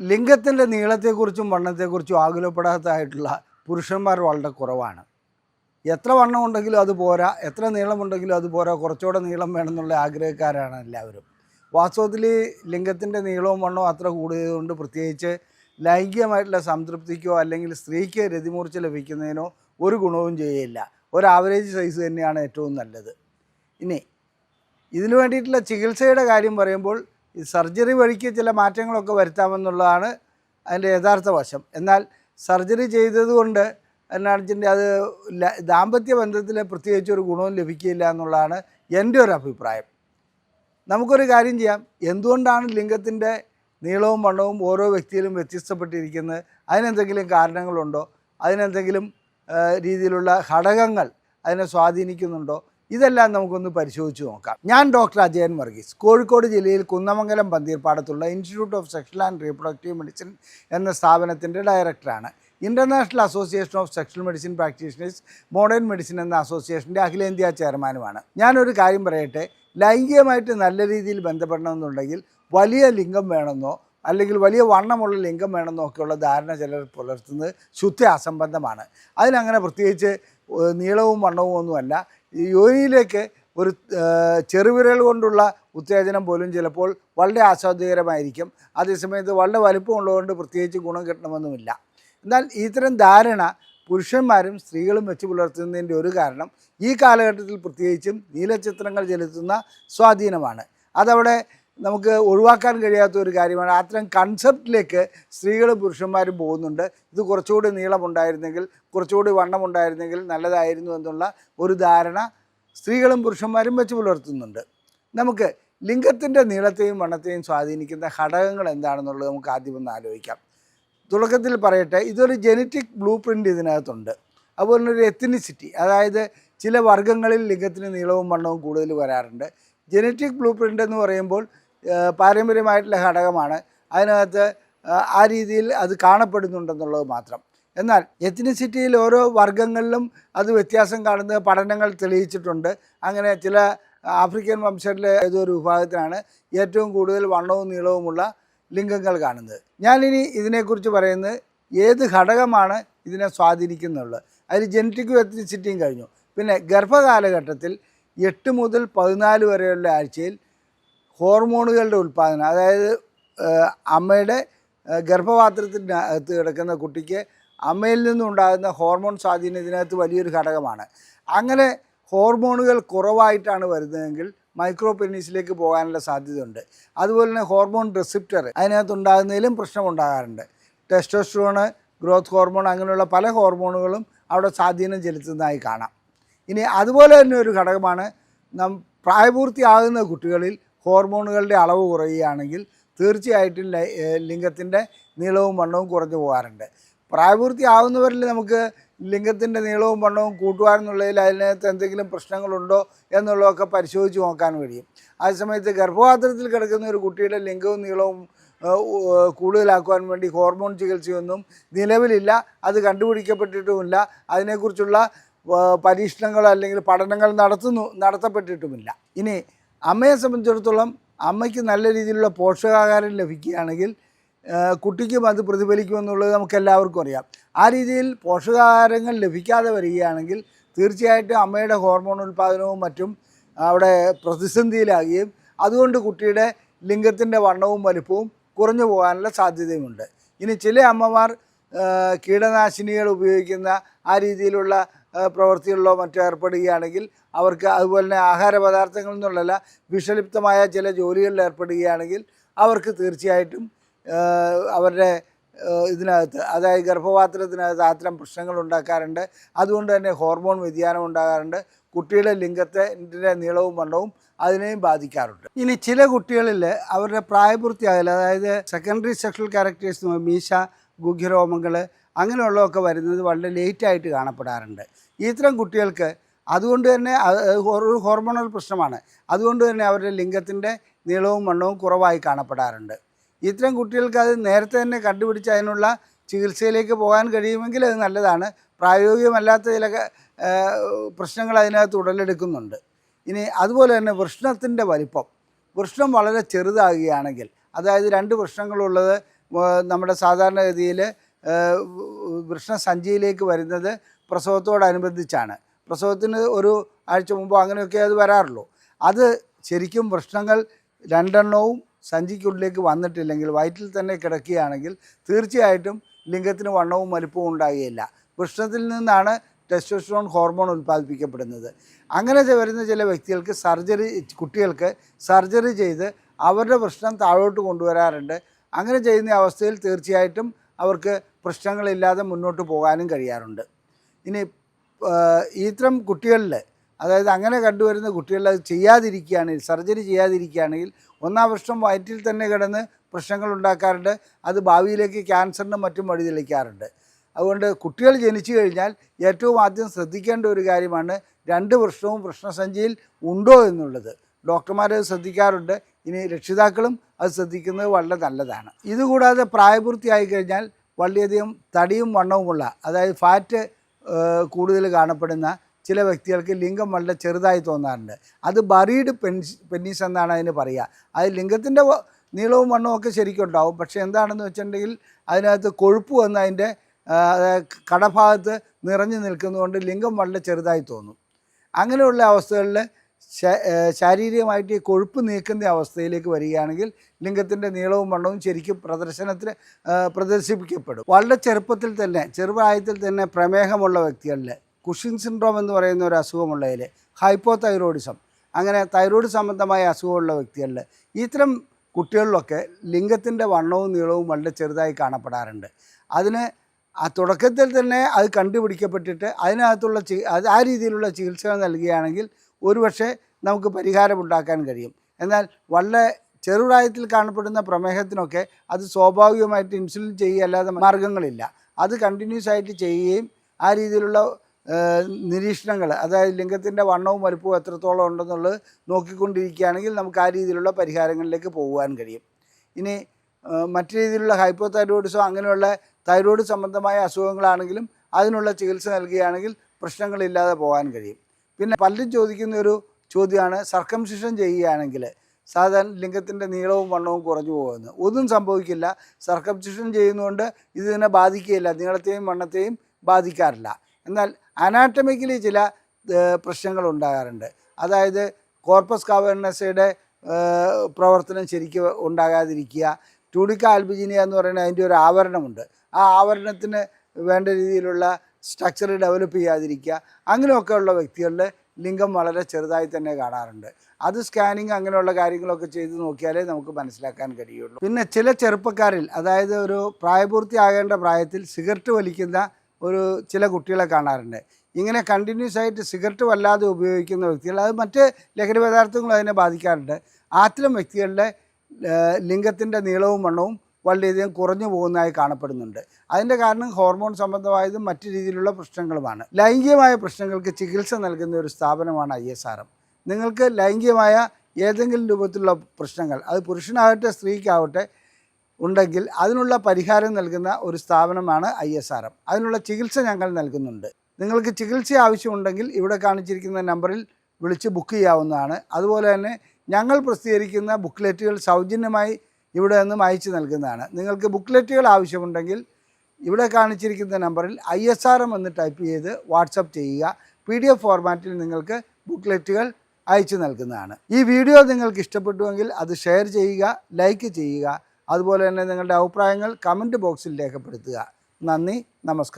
ലിംഗത്തിന്റെ നീളത്തെക്കുറിച്ചും വണ്ണത്തെക്കുറിച്ചും ആകുലപ്പെടാത്തതായിട്ടുള്ള പുരുഷന്മാർ വളരെ കുറവാണ്. എത്ര വണ്ണം ഉണ്ടെങ്കിലും അത് പോരാ എത്ര നീളമുണ്ടെങ്കിലും അത് പോരാ കുറച്ചുകൂടെ നീളം വേണമെന്നുള്ള ആഗ്രഹക്കാരാണ് എല്ലാവരും. വാസ്തവത്തിൽ ലിംഗത്തിന്റെ നീളവും വണ്ണവും അത്ര കൂടിയതുകൊണ്ട് പ്രത്യേകിച്ച് ലൈംഗികമായിട്ടുള്ള സംതൃപ്തിക്കോ അല്ലെങ്കിൽ സ്ത്രീക്ക് രതിമൂർച്ച ലഭിക്കുന്നതിനോ ഒരു ഗുണവും ചെയ്യില്ല ഒരു ആവറേജ് സൈസ് തന്നെയാണ് ഏറ്റവും നല്ലത്. ഇനി ഇതിനു വേണ്ടിയിട്ടുള്ള ചികിത്സയുടെ കാര്യം പറയുമ്പോൾ ഈ സർജറി വഴിക്ക് ചില മാറ്റങ്ങളൊക്കെ വരുത്താമെന്നുള്ളതാണ് അതിന്റെ യഥാർത്ഥ വശം. എന്നാൽ സർജറി ചെയ്തതുകൊണ്ട് എന്നാണെച്ചിന്റെ അത് ദാമ്പത്യ ബന്ധത്തിൽ പ്രത്യേകിച്ച് ഒരു ഗുണവും ലഭിക്കില്ല എന്നുള്ളതാണ് എന്റെ ഒരു അഭിപ്രായം. നമുക്കൊരു കാര്യം ചെയ്യാം. എന്തുകൊണ്ടാണ് ലിംഗത്തിന്റെ നീളവും വണ്ണവും ഓരോ വ്യക്തിയിലും വ്യത്യസ്തപ്പെട്ടിരിക്കുന്നത്? അതിനെന്തെങ്കിലും കാരണങ്ങളുണ്ടോ? അതിനെന്തെങ്കിലും രീതിയിലുള്ള ഘടകങ്ങൾ അതിനെ സ്വാധീനിക്കുന്നുണ്ടോ? ഇതെല്ലാം നമുക്കൊന്ന് പരിശോധിച്ച് നോക്കാം. ഞാൻ ഡോക്ടർ അജയൻ വർഗീസ് കോഴിക്കോട് ജില്ലയിൽ Kunnamangalam പന്തീർപ്പാടത്തുള്ള institute of sexual and reproductive medicine എന്ന സ്ഥാപനത്തിന്റെ ഡയറക്ടറാണ്. International association of sexual medicine practitioners modern medicine എന്ന അസോസിയേഷന്റെ അഖിലേന്ത്യാ ചെയർമാനുമാണ്. ഞാനൊരു കാര്യം പറയട്ടെ ലൈംഗികമായിട്ട് നല്ല രീതിയിൽ ബന്ധപ്പെടണമെന്നുണ്ടെങ്കിൽ വലിയ ലിംഗം വേണമെന്നോ അല്ലെങ്കിൽ വലിയ വണ്ണമുള്ള ലിംഗം വേണമെന്നോ ഒക്കെയുള്ള ധാരണ ചിലർ പുലർത്തുന്നത് ശുദ്ധ അസംബന്ധമാണ്. അതിനങ്ങനെ പ്രത്യേകിച്ച് നീളവും വണ്ണവും ഒന്നുമല്ല. യോനിയിലേക്ക് ഒരു ചെറുവിരൽ കൊണ്ടുള്ള ഉത്തേജനം പോലും ചിലപ്പോൾ വളരെ ആസ്വാദ്യകരമായിരിക്കും. അതേസമയത്ത് വളരെ വലുപ്പമുള്ളതുകൊണ്ട് പ്രത്യേകിച്ച് ഗുണം കിട്ടണമെന്നുമില്ല. എന്നാൽ ഇത്തരം ധാരണ പുരുഷന്മാരും സ്ത്രീകളും വെച്ച് പുലർത്തുന്നതിന്റെ ഒരു കാരണം ഈ കാലഘട്ടത്തിൽ പ്രത്യേകിച്ചും നീലചിത്രങ്ങൾ ചെലുത്തുന്ന സ്വാധീനമാണ്. അതവിടെ നമുക്ക് ഒഴിവാക്കാൻ കഴിയാത്ത ഒരു കാര്യമാണ്. അത്തരം കൺസെപ്റ്റിലേക്ക് സ്ത്രീകളും പുരുഷന്മാരും പോകുന്നുണ്ട്. ഇത് കുറച്ചുകൂടി നീളമുണ്ടായിരുന്നെങ്കിൽ കുറച്ചുകൂടി വണ്ണമുണ്ടായിരുന്നെങ്കിൽ നല്ലതായിരുന്നു എന്നുള്ള ഒരു ധാരണ സ്ത്രീകളും പുരുഷന്മാരും വെച്ച് പുലർത്തുന്നുണ്ട്. നമുക്ക് ലിംഗത്തിന്റെ നീളത്തെയും വണ്ണത്തെയും സ്വാധീനിക്കുന്ന ഘടകങ്ങൾ എന്താണെന്നുള്ളത് നമുക്ക് ആദ്യം ഒന്ന് ആലോചിക്കാം. തുടക്കത്തിൽ പറയട്ടെ ഇതൊരു ജനറ്റിക് ബ്ലൂ പ്രിന്റ് ഇതിനകത്തുണ്ട്. അതുപോലെ തന്നെ ഒരു എത്തിനിസിറ്റി അതായത് ചില വർഗങ്ങളിൽ ലിംഗത്തിന് നീളവും വണ്ണവും കൂടുതൽ വരാറുണ്ട്. ജനറ്റിക് ബ്ലൂ പ്രിന്റ് എന്ന് പറയുമ്പോൾ പാരമ്പര്യമായിട്ടുള്ള ഘടകമാണ്. അതിനകത്ത് ആ, രീതിയിൽ അത് കാണപ്പെടുന്നുണ്ടെന്നുള്ളത് മാത്രം. എന്നാൽ എത്തിനിസിറ്റിയിൽ ഓരോ വർഗങ്ങളിലും അത് വ്യത്യാസം കാണുന്ന പഠനങ്ങൾ തെളിയിച്ചിട്ടുണ്ട്. അങ്ങനെ ചില ആഫ്രിക്കൻ വംശത്തിലെ ഏതൊരു വിഭാഗത്തിനാണ് ഏറ്റവും കൂടുതൽ വണ്ണവും നീളവുമുള്ള ലിംഗങ്ങൾ കാണുന്നത്. ഞാനിനി ഇതിനെക്കുറിച്ച് പറയുന്നത് ഏത് ഘടകമാണ് ഇതിനെ സ്വാധീനിക്കുന്നുള്ളത്. അതിൽ ജനറ്റിക്കും എത്തിനിസിറ്റിയും കഴിഞ്ഞു. പിന്നെ ഗർഭകാലഘട്ടത്തിൽ എട്ട് മുതൽ പതിനാല് വരെയുള്ള ആഴ്ചയിൽ ഹോർമോണുകളുടെ ഉൽപ്പാദനം അതായത് അമ്മയുടെ ഗർഭപാത്രത്തിനകത്ത് കിടക്കുന്ന കുട്ടിക്ക് അമ്മയിൽ നിന്നുണ്ടാകുന്ന ഹോർമോൺ സ്വാധീനം ഇതിനകത്ത് വലിയൊരു ഘടകമാണ്. അങ്ങനെ ഹോർമോണുകൾ കുറവായിട്ടാണ് വരുന്നതെങ്കിൽ മൈക്രോ പെനീസിലേക്ക് പോകാനുള്ള സാധ്യതയുണ്ട്. അതുപോലെ തന്നെ ഹോർമോൺ റിസിപ്റ്റർ അതിനകത്ത് ഉണ്ടാകുന്നതിലും പ്രശ്നമുണ്ടാകാറുണ്ട് ടെസ്റ്റോസ്ട്രോണ് ഗ്രോത്ത് ഹോർമോൺ അങ്ങനെയുള്ള പല ഹോർമോണുകളും അവിടെ സ്വാധീനം ചെലുത്തുന്നതായി കാണാം. ഇനി അതുപോലെ തന്നെ ഒരു ഘടകമാണ് നം പ്രായപൂർത്തിയാകുന്ന കുട്ടികളിൽ ഹോർമോണുകളുടെ അളവ് കുറയുകയാണെങ്കിൽ തീർച്ചയായിട്ടും ലിംഗത്തിന്റെ നീളവും വണ്ണവും കുറഞ്ഞു പോകാറുണ്ട്. പ്രായപൂർത്തിയാവുന്നവരിൽ നമുക്ക് ലിംഗത്തിന്റെ നീളവും വണ്ണവും കൂട്ടുവാനെന്നുള്ളതിൽ അതിനകത്ത് എന്തെങ്കിലും പ്രശ്നങ്ങളുണ്ടോ എന്നുള്ളതൊക്കെ പരിശോധിച്ച് നോക്കാൻ കഴിയും. അതേസമയത്ത് ഗർഭപാത്രത്തിൽ കിടക്കുന്ന ഒരു കുട്ടിയുടെ ലിംഗവും നീളവും കൂടുതലാക്കുവാൻ വേണ്ടി ഹോർമോൺ ചികിത്സയൊന്നും നിലവിലില്ല അത് കണ്ടുപിടിക്കപ്പെട്ടിട്ടുമില്ല അതിനെക്കുറിച്ചുള്ള ആ, പരീക്ഷണങ്ങൾ അല്ലെങ്കിൽ പഠനങ്ങൾ നടത്തുന്നു നടത്തപ്പെട്ടിട്ടുമില്ല. ഇനി അമ്മയെ സംബന്ധിച്ചിടത്തോളം അമ്മയ്ക്ക് നല്ല രീതിയിലുള്ള പോഷകാഹാരം ലഭിക്കുകയാണെങ്കിൽ കുട്ടിക്കും അത് പ്രതിഫലിക്കുമെന്നുള്ളത് നമുക്കെല്ലാവർക്കും അറിയാം. ആ രീതിയിൽ പോഷകാഹാരങ്ങൾ ലഭിക്കാതെ വരികയാണെങ്കിൽ തീർച്ചയായിട്ടും അമ്മയുടെ ഹോർമോൺ ഉൽപ്പാദനവും മറ്റും അവിടെ പ്രതിസന്ധിയിലാകുകയും അതുകൊണ്ട് കുട്ടിയുടെ ലിംഗത്തിന്റെ വണ്ണവും വലുപ്പവും കുറഞ്ഞു പോകാനുള്ള സാധ്യതയുമുണ്ട്. ഇനി ചില അമ്മമാർ കീടനാശിനികൾ ഉപയോഗിക്കുന്ന ആ രീതിയിലുള്ള പ്രവൃത്തികളിലോ മറ്റോ ഏർപ്പെടുകയാണെങ്കിൽ അവർക്ക് അതുപോലെ തന്നെ ആഹാര പദാർത്ഥങ്ങളിൽ നിന്നുള്ളല്ല വിഷലിപ്തമായ ചില ജോലികളിൽ ഏർപ്പെടുകയാണെങ്കിൽ അവർക്ക് തീർച്ചയായിട്ടും അവരുടെ ഇതിനകത്ത് അതായത് ഗർഭപാത്രത്തിനകത്ത് അത്തരം പ്രശ്നങ്ങൾ ഉണ്ടാക്കാറുണ്ട്. അതുകൊണ്ട് തന്നെ ഹോർമോൺ വ്യതിയാനം ഉണ്ടാകാറുണ്ട്. കുട്ടിയുടെ ലിംഗത്തെ നീളവും വണ്ണവും അതിനെയും ബാധിക്കാറുണ്ട്. ഇനി ചില കുട്ടികളിൽ അവരുടെ പ്രായപൂർത്തിയാകില്ല അതായത് സെക്കൻഡറി സെക്ഷൽ ക്യാരക്ടേഴ്സ് മീശ ഗുഹ്യരോമങ്ങൾ അങ്ങനെയുള്ളതൊക്കെ വരുന്നത് വളരെ ലേറ്റായിട്ട് കാണപ്പെടാറുണ്ട്. ഇത്തരം കുട്ടികൾക്ക് അതുകൊണ്ട് തന്നെ ഒരു ഹോർമോണൽ പ്രശ്നമാണ്. അതുകൊണ്ട് തന്നെ അവരുടെ ലിംഗത്തിന്റെ നീളവും വണ്ണവും കുറവായി കാണപ്പെടാറുണ്ട്. ഇത്തരം കുട്ടികൾക്ക് അത് നേരത്തെ തന്നെ കണ്ടുപിടിച്ച് അതിനുള്ള ചികിത്സയിലേക്ക് പോകാൻ കഴിയുമെങ്കിൽ അത് നല്ലതാണ്. പ്രായോഗികമല്ലാത്ത ചില പ്രശ്നങ്ങൾ അതിനകത്ത് ഉടലെടുക്കുന്നുണ്ട്. ഇനി അതുപോലെ തന്നെ വൃഷ്ണത്തിന്റെ വലിപ്പം. വൃഷ്ണം വളരെ ചെറുതാകുകയാണെങ്കിൽ അതായത് രണ്ട് വൃഷ്ണങ്ങളുള്ളത് നമ്മുടെ സാധാരണഗതിയിൽ വൃഷ്ണസഞ്ചിയിലേക്ക് വരുന്നത് പ്രസവത്തോടനുബന്ധിച്ചാണ്. പ്രസവത്തിന് ഒരു ആഴ്ച മുമ്പോ അങ്ങനെയൊക്കെ അത് വരാറുള്ളൂ. അത് ശരിക്കും പ്രശ്നങ്ങൾ രണ്ടെണ്ണവും സഞ്ചിക്കുള്ളിലേക്ക് വന്നിട്ടില്ലെങ്കിൽ വയറ്റിൽ തന്നെ കിടക്കുകയാണെങ്കിൽ തീർച്ചയായിട്ടും ലിംഗത്തിന് വണ്ണവും വലിപ്പവും ഉണ്ടാകുകയില്ല. വൃഷ്ണത്തിൽ നിന്നാണ് ടെസ്റ്റോസ്ട്രോൺ ഹോർമോൺ ഉൽപ്പാദിപ്പിക്കപ്പെടുന്നത്. അങ്ങനെ വരുന്ന ചില വ്യക്തികൾക്ക് സർജറി കുട്ടികൾക്ക് സർജറി ചെയ്ത് അവരുടെ പ്രശ്നം താഴോട്ട് കൊണ്ടുവരാറുണ്ട്. അങ്ങനെ ചെയ്യുന്ന അവസ്ഥയിൽ തീർച്ചയായിട്ടും അവർക്ക് പ്രശ്നങ്ങളില്ലാതെ മുന്നോട്ട് പോകാനും കഴിയാറുണ്ട്. ഇനി ഇത്തരം കുട്ടികളിൽ അതായത് അങ്ങനെ കണ്ടുവരുന്ന കുട്ടികളിൽ അത് ചെയ്യാതിരിക്കുകയാണെങ്കിൽ സർജറി ചെയ്യാതിരിക്കുകയാണെങ്കിൽ ഒന്നാം വർഷം വയറ്റിൽ തന്നെ കിടന്ന് പ്രശ്നങ്ങൾ ഉണ്ടാക്കാറുണ്ട്. അത് ഭാവിയിലേക്ക് ക്യാൻസറിനും മറ്റും വഴിതെളിക്കാറുണ്ട് അതുകൊണ്ട് കുട്ടികൾ ജനിച്ചു കഴിഞ്ഞാൽ ഏറ്റവും ആദ്യം ശ്രദ്ധിക്കേണ്ട ഒരു കാര്യമാണ് രണ്ട് വർഷവും പ്രശ്നസഞ്ചിയിൽ ഉണ്ടോ എന്നുള്ളത്. ഡോക്ടർമാർ അത് ശ്രദ്ധിക്കാറുണ്ട്. ഇനി രക്ഷിതാക്കളും അത് ശ്രദ്ധിക്കുന്നത് വളരെ നല്ലതാണ്. ഇതുകൂടാതെ പ്രായപൂർത്തിയായി കഴിഞ്ഞാൽ വളരെയധികം തടിയും വണ്ണവുമുള്ള അതായത് ഫാറ്റ് കൂടുതൽ കാണപ്പെടുന്ന ചില വ്യക്തികൾക്ക് ലിംഗം വളരെ ചെറുതായി തോന്നാറുണ്ട്. അത് ബറീഡ് പെൻസ് പെന്നീസ് എന്നാണ് അതിന് പറയുക. അത് ലിംഗത്തിന്റെ നീളവും വണ്ണവും ഒക്കെ ശരിക്കും ഉണ്ടാവും പക്ഷേ എന്താണെന്ന് വെച്ചിട്ടുണ്ടെങ്കിൽ അതിനകത്ത് കൊഴുപ്പ് വന്ന് അതിന്റെ കടഭാഗത്ത് നിറഞ്ഞു നിൽക്കുന്നതുകൊണ്ട് ലിംഗം വളരെ ചെറുതായി തോന്നും. അങ്ങനെയുള്ള അവസ്ഥകളിൽ ശാരീരികമായിട്ട് ഈ കൊഴുപ്പ് നീക്കുന്ന അവസ്ഥയിലേക്ക് വരികയാണെങ്കിൽ ലിംഗത്തിന്റെ നീളവും വണ്ണവും ശരിക്കും പ്രദർശനത്തിന് പ്രദർശിപ്പിക്കപ്പെടും. വളരെ ചെറുപ്പത്തിൽ തന്നെ ചെറുപ്രായത്തിൽ തന്നെ പ്രമേഹമുള്ള വ്യക്തികളിൽ കുഷിൻ സിൻഡ്രോം എന്ന് പറയുന്ന ഒരു അസുഖമുള്ളതിൽ ഹൈപ്പോ തൈറോയിഡിസം അങ്ങനെ തൈറോയിഡ് സംബന്ധമായ അസുഖമുള്ള വ്യക്തികളിൽ ഇത്തരം കുട്ടികളിലൊക്കെ ലിംഗത്തിന്റെ വണ്ണവും നീളവും വളരെ ചെറുതായി കാണപ്പെടാറുണ്ട്. അതിന് ആ തുടക്കത്തിൽ തന്നെ അത് കണ്ടുപിടിക്കപ്പെട്ടിട്ട് അതിനകത്തുള്ള ചി ആ രീതിയിലുള്ള ചികിത്സകൾ നൽകുകയാണെങ്കിൽ ഒരുപക്ഷെ നമുക്ക് പരിഹാരമുണ്ടാക്കാൻ കഴിയും. എന്നാൽ വളരെ ചെറുപ്രായത്തിൽ കാണപ്പെടുന്ന പ്രമേഹത്തിനൊക്കെ അത് സ്വാഭാവികമായിട്ട് ഇൻസുലിൻ ചെയ്യുക അല്ലാതെ മാർഗങ്ങളില്ല. അത് കണ്ടിന്യൂസ് ആയിട്ട് ചെയ്യുകയും ആ രീതിയിലുള്ള നിരീക്ഷണങ്ങൾ അതായത് ലിംഗത്തിന്റെ വണ്ണവും വലുപ്പവും എത്രത്തോളം ഉണ്ടെന്നുള്ളത് നോക്കിക്കൊണ്ടിരിക്കുകയാണെങ്കിൽ നമുക്ക് ആ രീതിയിലുള്ള പരിഹാരങ്ങളിലേക്ക് പോകുവാൻ കഴിയും. ഇനി മറ്റു രീതിയിലുള്ള ഹൈപ്പോ തൈറോയിഡിസോ അങ്ങനെയുള്ള തൈറോയിഡ് സംബന്ധമായ അസുഖങ്ങളാണെങ്കിലും അതിനുള്ള ചികിത്സ നൽകുകയാണെങ്കിൽ പ്രശ്നങ്ങളില്ലാതെ പോകാൻ കഴിയും. പിന്നെ പലരും ചോദിക്കുന്ന ഒരു ചോദ്യമാണ് സർക്കംസിഷൻ ചെയ്യുകയാണെങ്കിൽ സാധാരണ ലിംഗത്തിന്റെ നീളവും വണ്ണവും കുറഞ്ഞു പോകുന്നു. ഒന്നും സംഭവിക്കില്ല. സർക്കംസിഷൻ ചെയ്യുന്നതുകൊണ്ട് ഇതിനെ ബാധിക്കുകയില്ല. നീളത്തെയും വണ്ണത്തെയും ബാധിക്കാറില്ല. എന്നാൽ അനാട്ടമിക്കലി ചില പ്രശ്നങ്ങൾ ഉണ്ടാകാറുണ്ട്. അതായത് കോർപ്പസ് കാവേർണസയുടെ പ്രവർത്തനം ശരിക്കും ഉണ്ടാകാതിരിക്കുക ടൂഡിക്ക ആൽബിജിനിയ എന്ന് പറയുന്ന അതിന്റെ ഒരു ആവരണമുണ്ട്. ആ ആവരണത്തിന് വേണ്ട രീതിയിലുള്ള സ്ട്രക്ചർ ഡെവലപ്പ് ചെയ്യാതിരിക്കുക. അങ്ങനെയൊക്കെയുള്ള വ്യക്തികളുടെ ലിംഗം വളരെ ചെറുതായി തന്നെ കാണാറുണ്ട്. അത് സ്കാനിങ് അങ്ങനെയുള്ള കാര്യങ്ങളൊക്കെ ചെയ്ത് നോക്കിയാലേ നമുക്ക് മനസ്സിലാക്കാൻ കഴിയുള്ളൂ. പിന്നെ ചില ചെറുപ്പക്കാരിൽ അതായത് ഒരു പ്രായപൂർത്തിയാകേണ്ട പ്രായത്തിൽ സിഗരറ്റ് വലിക്കുന്ന ഒരു ചില കുട്ടികളെ കാണാറുണ്ട്. ഇങ്ങനെ കണ്ടിന്യൂസ് ആയിട്ട് സിഗരറ്റ് വല്ലാതെ ഉപയോഗിക്കുന്ന വ്യക്തികൾ അത് മറ്റ് ലഹരി പദാർത്ഥങ്ങളും അതിനെ ബാധിക്കാറുണ്ട്. അത്തരം വ്യക്തികളുടെ ലിംഗത്തിന്റെ നീളവും വണ്ണവും വളരെയധികം കുറഞ്ഞു പോകുന്നതായി കാണപ്പെടുന്നുണ്ട്. അതിന്റെ കാരണം ഹോർമോൺ സംബന്ധമായതും മറ്റു രീതിയിലുള്ള പ്രശ്നങ്ങളുമാണ്. ലൈംഗികമായ പ്രശ്നങ്ങൾക്ക് ചികിത്സ നൽകുന്ന ഒരു സ്ഥാപനമാണ് ഐ എസ് ആർ എം. നിങ്ങൾക്ക് ലൈംഗികമായ ഏതെങ്കിലും രൂപത്തിലുള്ള പ്രശ്നങ്ങൾ അത് പുരുഷനാകട്ടെ സ്ത്രീക്കാവട്ടെ ഉണ്ടെങ്കിൽ അതിനുള്ള പരിഹാരം നൽകുന്ന ഒരു സ്ഥാപനമാണ് ഐ എസ് ആർ എം. അതിനുള്ള ചികിത്സ ഞങ്ങൾ നൽകുന്നുണ്ട്. നിങ്ങൾക്ക് ചികിത്സ ആവശ്യമുണ്ടെങ്കിൽ ഇവിടെ കാണിച്ചിരിക്കുന്ന നമ്പറിൽ വിളിച്ച് ബുക്ക് ചെയ്യാവുന്നതാണ്. അതുപോലെ തന്നെ ഞങ്ങൾ പ്രസിദ്ധീകരിക്കുന്ന ബുക്ക്ലെറ്റുകൾ സൗജന്യമായി ഇവിടെ നിന്നും അയച്ചു നൽകുന്നതാണ്. നിങ്ങൾക്ക് ബുക്ക്ലെറ്റുകൾ ആവശ്യമുണ്ടെങ്കിൽ ഇവിടെ കാണിച്ചിരിക്കുന്ന നമ്പറിൽ ഐ എസ് ആർ എം എന്ന് ടൈപ്പ് ചെയ്ത് വാട്സപ്പ് ചെയ്യുക. പി ഡി എഫ് ഫോർമാറ്റിൽ നിങ്ങൾക്ക് ബുക്ക്ലെറ്റുകൾ അയച്ചു നൽകുന്നതാണ്. ഈ വീഡിയോ നിങ്ങൾക്ക് ഇഷ്ടപ്പെട്ടുവെങ്കിൽ അത് ഷെയർ ചെയ്യുക ലൈക്ക് ചെയ്യുക. അതുപോലെ തന്നെ നിങ്ങളുടെ അഭിപ്രായങ്ങൾ കമന്റ് ബോക്സിൽ രേഖപ്പെടുത്തുക. നന്ദി നമസ്കാരം.